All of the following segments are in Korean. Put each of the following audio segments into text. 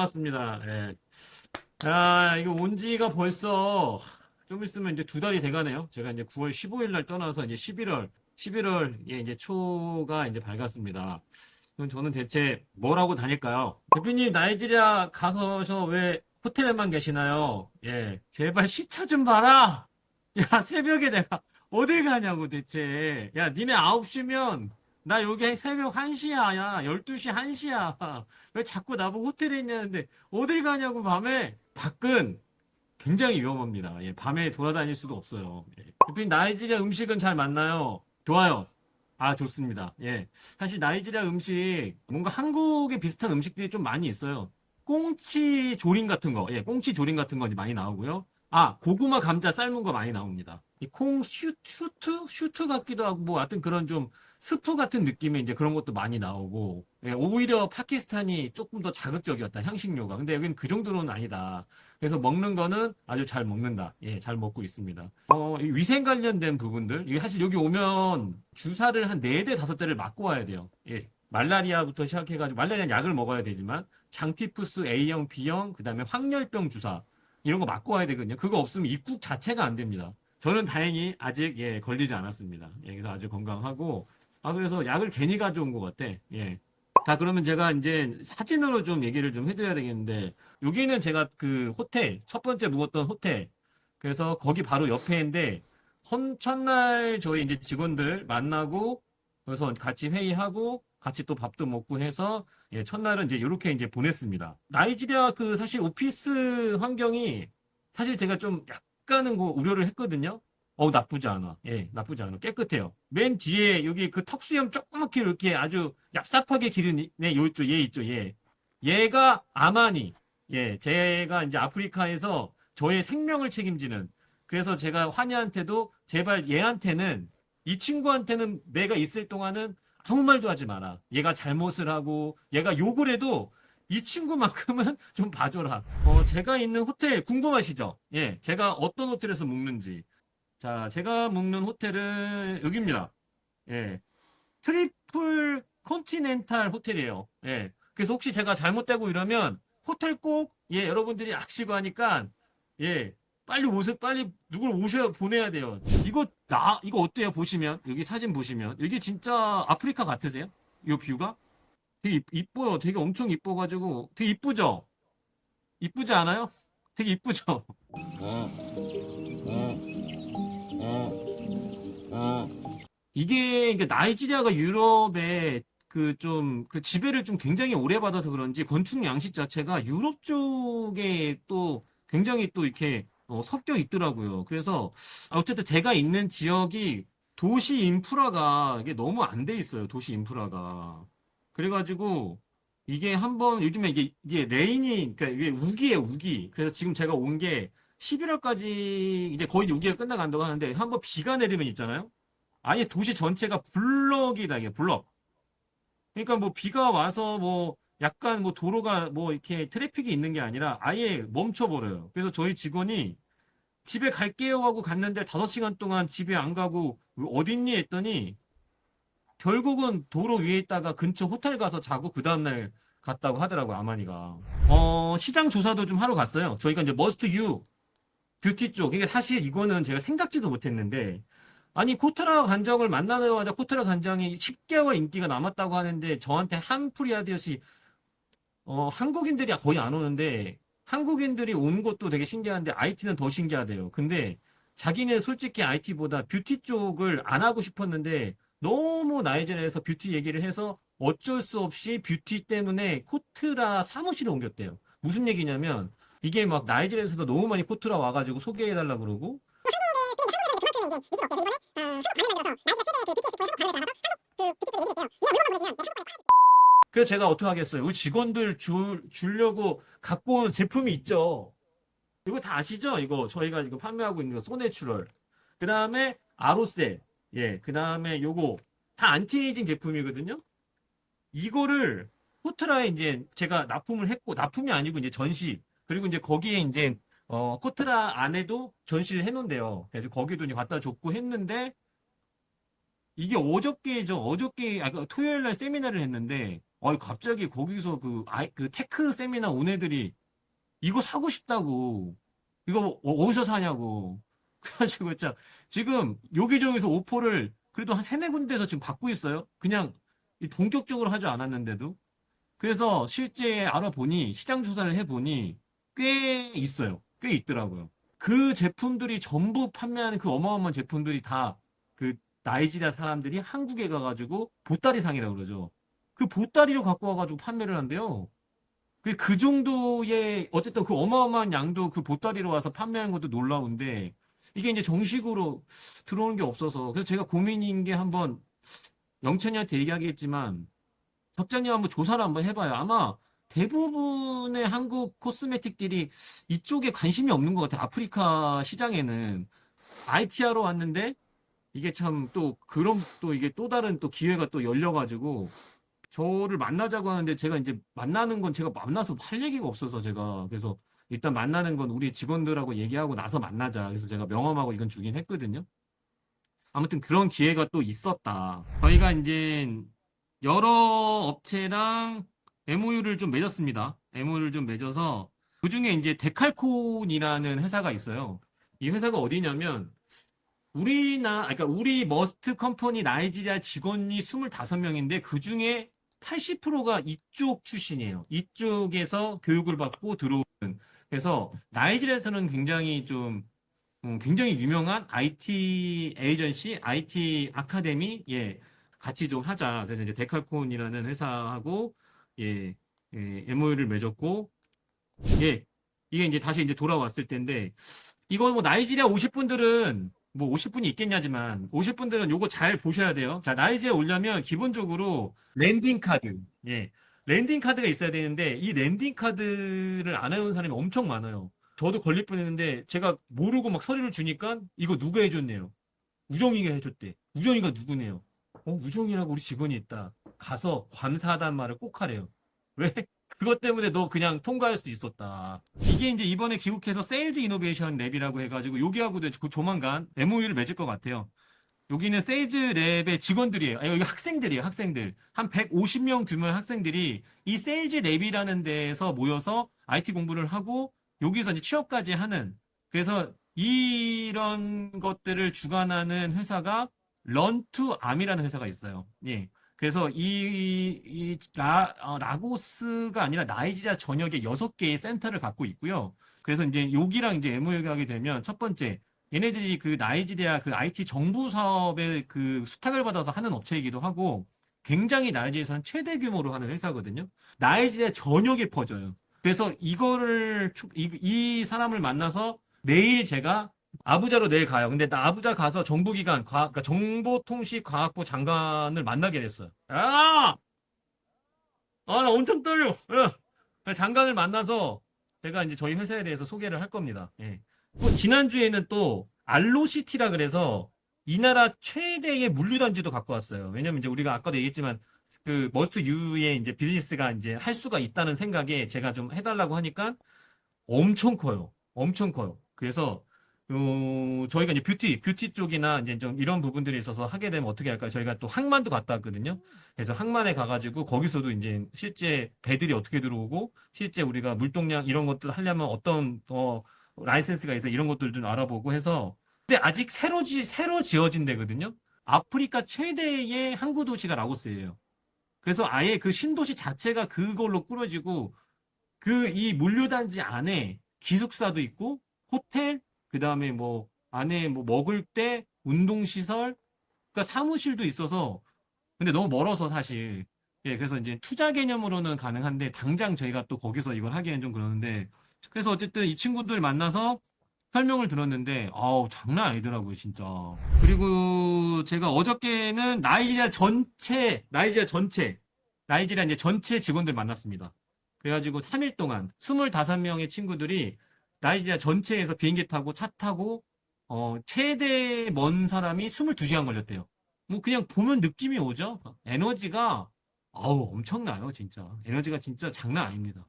반갑습니다. 예. 아, 이거 온 지가 벌써 좀 있으면 이제 두 달이 돼가네요. 제가 이제 9월 15일 날 떠나서 이제 11월, 11월 예, 이제 초가 이제 밝았습니다. 그럼 저는 대체 뭘 하고 다닐까요? 대표님, 나이지리아 가서 왜 호텔에만 계시나요? 예, 제발 시차 좀 봐라! 야, 새벽에 내가 어딜 가냐고 대체. 야, 니네 9시면 나 여기 새벽 1시야. 야, 12시 1시야. 왜 자꾸 나보고 호텔에 있냐는데 어딜 가냐고 밤에 밖은 굉장히 위험합니다. 예, 밤에 돌아다닐 수도 없어요. 예. 나이지리아 음식은 잘 맞나요? 좋아요. 아, 좋습니다. 예. 사실 나이지리아 음식 뭔가 한국에 비슷한 음식들이 좀 많이 있어요. 꽁치 조림 같은 거, 예, 꽁치 조림 같은 거 많이 나오고요. 아, 고구마 감자 삶은 거 많이 나옵니다. 이콩 슈, 슈트? 슈트 같기도 하고, 뭐, 하여튼 그런 좀 스프 같은 느낌의 이제 그런 것도 많이 나오고, 예, 오히려 파키스탄이 조금 더 자극적이었다, 향신료가. 근데 여기는 그 정도는 아니다. 그래서 먹는 거는 아주 잘 먹는다. 예, 잘 먹고 있습니다. 어, 이 위생 관련된 부분들, 이게 사실 여기 오면 주사를 한 네 대 다섯 대를 맞고 와야 돼요. 예. 말라리아부터 시작해가지고, 말라리아 약을 먹어야 되지만, 장티푸스 A형, B형, 그 다음에 황열병 주사, 이런 거 맞고 와야 되거든요. 그거 없으면 입국 자체가 안 됩니다. 저는 다행히 아직 예, 걸리지 않았습니다. 예, 그래서 아주 건강하고 아 그래서 약을 괜히 가져온 것 같아. 예. 자 그러면 제가 이제 사진으로 좀 얘기를 좀 해드려야 되겠는데 여기는 제가 그 호텔 첫 번째 묵었던 호텔 그래서 거기 바로 옆에인데 헌 첫날 저희 이제 직원들 만나고 그래서 같이 회의하고 같이 또 밥도 먹고 해서 예, 첫날은 이제 이렇게 이제 보냈습니다. 나이지리아 그 사실 오피스 환경이 사실 제가 좀 약간은 그 우려를 했거든요. 어 나쁘지 않아. 예, 나쁘지 않아. 깨끗해요. 맨 뒤에 여기 그 턱수염 조그맣게 이렇게 아주 얍삽하게 기른 이- 네, 요 있죠. 얘 있죠. 얘. 얘가 아마니. 예, 제가 이제 아프리카에서 저의 생명을 책임지는 그래서 제가 환희한테도 제발 얘한테는 이 친구한테는 내가 있을 동안은 아무 말도 하지 마라. 얘가 잘못을 하고 얘가 욕을 해도 이 친구만큼은 좀 봐줘라. 어, 제가 있는 호텔 궁금하시죠? 예, 제가 어떤 호텔에서 묵는지. 자, 제가 묵는 호텔은 여기입니다. 예, 트리플 컨티넨탈 호텔이에요. 예, 그래서 혹시 제가 잘못되고 이러면 호텔 꼭, 예, 여러분들이 아시고 하니까, 예, 빨리 오세요. 빨리 누굴 오셔야 보내야 돼요. 이거 나 이거 어때요? 보시면 여기 사진 보시면 이게 진짜 아프리카 같으세요? 이 뷰가 되게 이- 이뻐요. 되게 엄청 이뻐 가지고 되게 이쁘죠? 이쁘지 않아요? 되게 이쁘죠? 이게 그러니까 나이지리아가 유럽에 그좀 그 지배를 좀 굉장히 오래 받아서 그런지 건축 양식 자체가 유럽 쪽에 또 굉장히 또 이렇게 어, 섞여 있더라고요. 그래서 아, 어쨌든 제가 있는 지역이 도시 인프라가 이게 너무 안 돼 있어요. 도시 인프라가. 그래가지고 이게 한번 요즘에 이게 이게 레인이 그러니까 이게 우기예요, 우기. 그래서 지금 제가 온 게 11월까지 이제 거의 우기가 끝나간다고 하는데 한번 비가 내리면 있잖아요. 아예 도시 전체가 블럭이다, 이게 블럭. 그러니까 뭐 비가 와서 뭐 약간 뭐 도로가 뭐 이렇게 트래픽이 있는 게 아니라 아예 멈춰 버려요. 그래서 저희 직원이 집에 갈게요 하고 갔는데 5시간 동안 집에 안 가고 어딨니 했더니 결국은 도로 위에 있다가 근처 호텔 가서 자고 그 다음날 갔다고 하더라고요, 아마니가. 어, 시장 조사도 좀 하러 갔어요. 저희가 이제 머스트 유 뷰티 쪽. 이게 사실 이거는 제가 생각지도 못했는데 아니 코트라 간장을 만나자마자 코트라 간장이 10개월 인기가 남았다고 하는데 저한테 한풀이 하듯이 어, 한국인들이 거의 안 오는데 한국인들이 온 것도 되게 신기한데 IT는 더 신기하대요. 근데 자기네 솔직히 IT보다 뷰티 쪽을 안 하고 싶었는데 너무 나이지리아에서 뷰티 얘기를 해서 어쩔 수 없이 뷰티 때문에 코트라 사무실에 옮겼대요. 무슨 얘기냐면 이게 막 나이지리아에서도 너무 많이 코트라 와가지고 소개해달라 그러고 그래서 제가 어떻게 하겠어요? 우리 직원들 줄, 주려고 갖고 온 제품이 있죠. 이거 다 아시죠? 이거 저희가 이거 판매하고 있는 거 소내추럴. 그 다음에 아로셀. 예, 그 다음에 요거 다 안티에이징 제품이거든요. 이거를 코트라에 이제 제가 납품을 했고 납품이 아니고 이제 전시 그리고 이제 거기에 이제 어 코트라 안에도 전시를 해놓은대요. 그래서 거기도 이제 갖다 줬고 했는데 이게 어저께죠. 어저께 아까 토요일 날 세미나를 했는데 아니 갑자기 거기서 그 아이 그 테크 세미나 온 애들이 이거 사고 싶다고 이거 어- 어디서 사냐고 그래가지고 진짜 지금 여기저기서 오퍼를 그래도 한 세네 군데에서 지금 받고 있어요. 그냥 이 본격적으로 하지 않았는데도 그래서 실제 알아보니 시장 조사를 해보니 꽤 있어요. 꽤 있더라고요. 그 제품들이 전부 판매하는 그 어마어마한 제품들이 다 그 나이지리아 사람들이 한국에 가가지고 보따리 상이라고 그러죠. 그 보따리로 갖고 와가지고 판매를 한대요. 그, 그 정도의, 어쨌든 그 어마어마한 양도 그 보따리로 와서 판매하는 것도 놀라운데, 이게 이제 정식으로 들어오는 게 없어서, 그래서 제가 고민인 게 한번, 영찬이한테 얘기하겠지만, 적장님 한번 조사를 한번 해봐요. 아마 대부분의 한국 코스메틱들이 이쪽에 관심이 없는 것 같아요. 아프리카 시장에는. IT 하러 왔는데, 이게 참 또, 그런 또 이게 또 다른 또 기회가 또 열려가지고, 저를 만나자고 하는데 제가 이제 만나는 건 제가 만나서 할 얘기가 없어서 제가 그래서 일단 만나는 건 우리 직원들하고 얘기하고 나서 만나자. 그래서 제가 명함하고 이건 주긴 했거든요. 아무튼 그런 기회가 또 있었다. 저희가 이제 여러 업체랑 MOU를 좀 맺었습니다. MOU를 좀 맺어서 그 중에 이제 데칼콘이라는 회사가 있어요. 이 회사가 어디냐면 우리나, 아, 그러니까 우리 머스트 컴퍼니 나이지리아 직원이 25명인데 그 중에 80%가 이쪽 출신이에요. 이쪽에서 교육을 받고 들어오는. 그래서 나이지리아에서는 굉장히 좀, 음, 굉장히 유명한 IT 에이전시, IT 아카데미, 예, 같이 좀 하자. 그래서 이제 데칼콘이라는 회사하고, 예, 예, MOU를 맺었고, 예, 이게 이제 다시 이제 돌아왔을 텐데, 이거 뭐 나이지리아 오실 분들은 뭐 오실 분이 있겠냐지만 오실 분들은 요거 잘 보셔야 돼요. 자, 나이지에 오려면 기본적으로 랜딩 카드. 예. 랜딩 카드가 있어야 되는데 이 랜딩 카드를 안 해온 사람이 엄청 많아요. 저도 걸릴 뻔했는데 제가 모르고 막 서류를 주니까 이거 누가 해줬네요. 우정이가 해줬대. 우정이가 누구네요. 어, 우정이라고 우리 직원이 있다. 가서 감사하다는 말을 꼭 하래요. 왜? 그것 때문에 너 그냥 통과할 수 있었다. 이게 이제 이번에 귀국해서 세일즈 이노베이션 랩이라고 해가지고 여기하고도 그 조만간 MOU를 맺을 것 같아요. 여기는 세일즈 랩의 직원들이에요. 아니, 여기 학생들이에요, 학생들. 한 150명 규모의 학생들이 이 세일즈 랩이라는 데에서 모여서 IT 공부를 하고 여기서 이제 취업까지 하는. 그래서 이런 것들을 주관하는 회사가 런투 암이라는 회사가 있어요. 예. 그래서 이, 이 라, 어, 라고스가 아니라 나이지리아 전역에 여섯 개의 센터를 갖고 있고요. 그래서 이제 여기랑 이제 MOU가 하게 되면 첫 번째 얘네들이 그 나이지리아 그 IT 정부 사업에 그 수탁을 받아서 하는 업체이기도 하고 굉장히 나이지리아에서는 최대 규모로 하는 회사거든요. 나이지리아 전역에 퍼져요. 그래서 이거를 추- 이, 이 사람을 만나서 내일 제가 아부자로 내일 가요. 근데 나 아부자 가서 정부기관, 과, 그러니까 정보통신과학부 장관을 만나게 됐어요. 야! 아, 나 엄청 떨려. 예. 장관을 만나서 제가 이제 저희 회사에 대해서 소개를 할 겁니다. 예. 또 지난주에는 또 알로시티라 그래서 이 나라 최대의 물류단지도 갖고 왔어요. 왜냐면 이제 우리가 아까도 얘기했지만 그 머스트 유의 이제 비즈니스가 이제 할 수가 있다는 생각에 제가 좀 해달라고 하니까 엄청 커요. 엄청 커요. 그래서 어, 저희가 이제 뷰티, 뷰티 쪽이나 이제 좀 이런 부분들이 있어서 하게 되면 어떻게 할까요? 저희가 또 항만도 갔다 왔거든요. 그래서 항만에 가가지고 거기서도 이제 실제 배들이 어떻게 들어오고 실제 우리가 물동량 이런 것들 하려면 어떤 어, 라이센스가 있어 이런 것들 좀 알아보고 해서 근데 아직 새로 지, 새로 지어진 데거든요. 아프리카 최대의 항구 도시가 라고스예요. 그래서 아예 그 신도시 자체가 그걸로 꾸려지고 그 이 물류단지 안에 기숙사도 있고 호텔 그 다음에 뭐 안에 뭐 먹을 때 운동 시설 그러니까 사무실도 있어서 근데 너무 멀어서 사실. 예 그래서 이제 투자 개념으로는 가능한데 당장 저희가 또 거기서 이걸 하기에는 좀 그러는데 그래서 어쨌든 이 친구들 만나서 설명을 들었는데 아우 장난 아니더라고요 진짜. 그리고 제가 어저께는 나이지리아 전체 나이지리아 전체 나이지리아 이제 전체 직원들 만났습니다. 그래가지고 3일 동안 25명의 친구들이 나이지리아 전체에서 비행기 타고 차 타고 어 최대 먼 사람이 22시간 걸렸대요. 뭐 그냥 보면 느낌이 오죠. 에너지가 아우 엄청나요, 진짜. 에너지가 진짜 장난 아닙니다.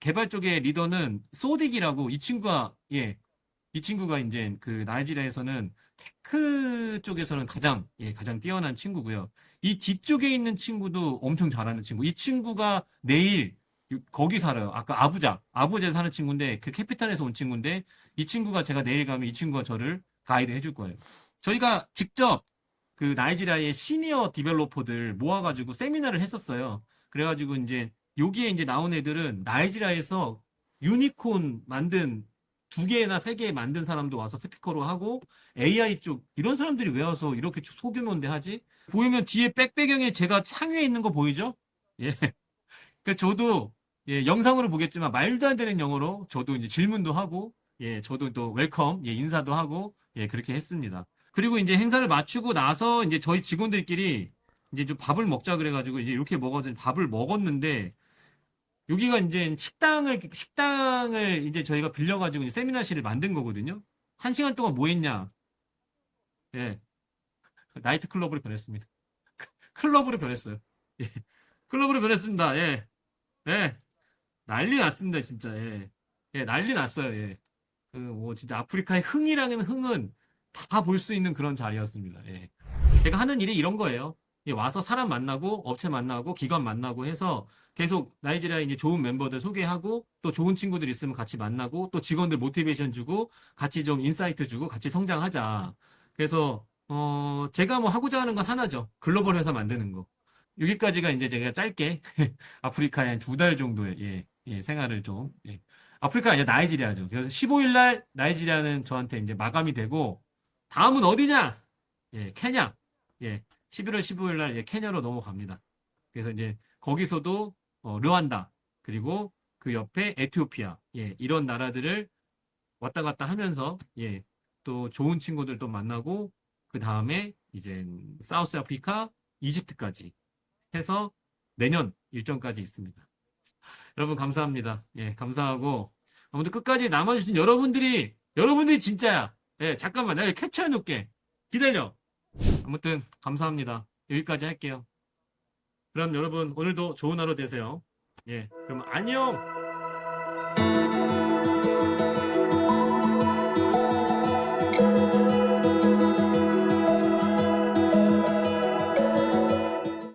개발 쪽의 리더는 소딕이라고 이 친구가 예 이 친구가 이제 그 나이지리아에서는 테크 쪽에서는 가장 예, 가장 뛰어난 친구고요. 이 뒤쪽에 있는 친구도 엄청 잘하는 친구. 이 친구가 내일 유- 거기 살아요. 아까 아부자, 아부자에 사는 친구인데 그 캐피탈에서 온 친구인데 이 친구가 제가 내일 가면 이 친구가 저를 가이드 해줄 거예요. 저희가 직접 그 나이지리아의 시니어 디벨로퍼들 모아가지고 세미나를 했었어요. 그래가지고 이제 여기에 이제 나온 애들은 나이지리아에서 유니콘 만든 두 개나 세 개 만든 사람도 와서 스피커로 하고 AI 쪽 이런 사람들이 왜 와서 이렇게 소규모인데 하지? 보이면 뒤에 백배경에 제가 창위에 있는 거 보이죠? 예. 그 저도 예, 영상으로 보겠지만 말도 안 되는 영어로 저도 이제 질문도 하고 예, 저도 또 웰컴 예, 인사도 하고 예, 그렇게 했습니다. 그리고 이제 행사를 마치고 나서 이제 저희 직원들끼리 이제 좀 밥을 먹자 그래가지고 이제 이렇게 먹어서 밥을 먹었는데 여기가 이제 식당을 식당을 이제 저희가 빌려가지고 세미나실을 만든 거거든요. 한 시간 동안 뭐 했냐? 예, 나이트 클럽으로 변했습니다. 클럽으로 변했어요. 예, 클럽으로 변했습니다. 예, 예, 난리 났습니다, 진짜. 예, 예, 난리 났어요. 예, 그 뭐 진짜 아프리카의 흥이라는 흥은 다 볼 수 있는 그런 자리였습니다. 예, 제가 하는 일이 이런 거예요. 예, 와서 사람 만나고 업체 만나고 기관 만나고 해서 계속 나이지리아에 이제 좋은 멤버들 소개하고 또 좋은 친구들 있으면 같이 만나고 또 직원들 모티베이션 주고 같이 좀 인사이트 주고 같이 성장하자. 그래서 어 제가 뭐 하고자 하는 건 하나죠. 글로벌 회사 만드는 거. 여기까지가 이제 제가 짧게 아프리카에 한 두 달 정도의 예, 예, 생활을 좀 예. 아프리카 아니라 나이지리아죠. 그래서 15일 날 나이지리아는 저한테 이제 마감이 되고 다음은 어디냐? 예, 케냐. 예. 11월 15일 날 예, 케냐로 넘어갑니다. 그래서 이제 거기서도 어, 르완다 그리고 그 옆에 에티오피아 예, 이런 나라들을 왔다 갔다 하면서 예, 또 좋은 친구들도 만나고 그 다음에 이제 사우스 아프리카, 이집트까지 해서 내년 일정까지 있습니다. 여러분 감사합니다. 예, 감사하고 아무튼 끝까지 남아주신 여러분들이 여러분들이 진짜야. 예, 잠깐만 내가 캡처해 놓을게. 기다려. 아무튼 감사합니다. 여기까지 할게요. 그럼 여러분 오늘도 좋은 하루 되세요. 예, 그럼 안녕.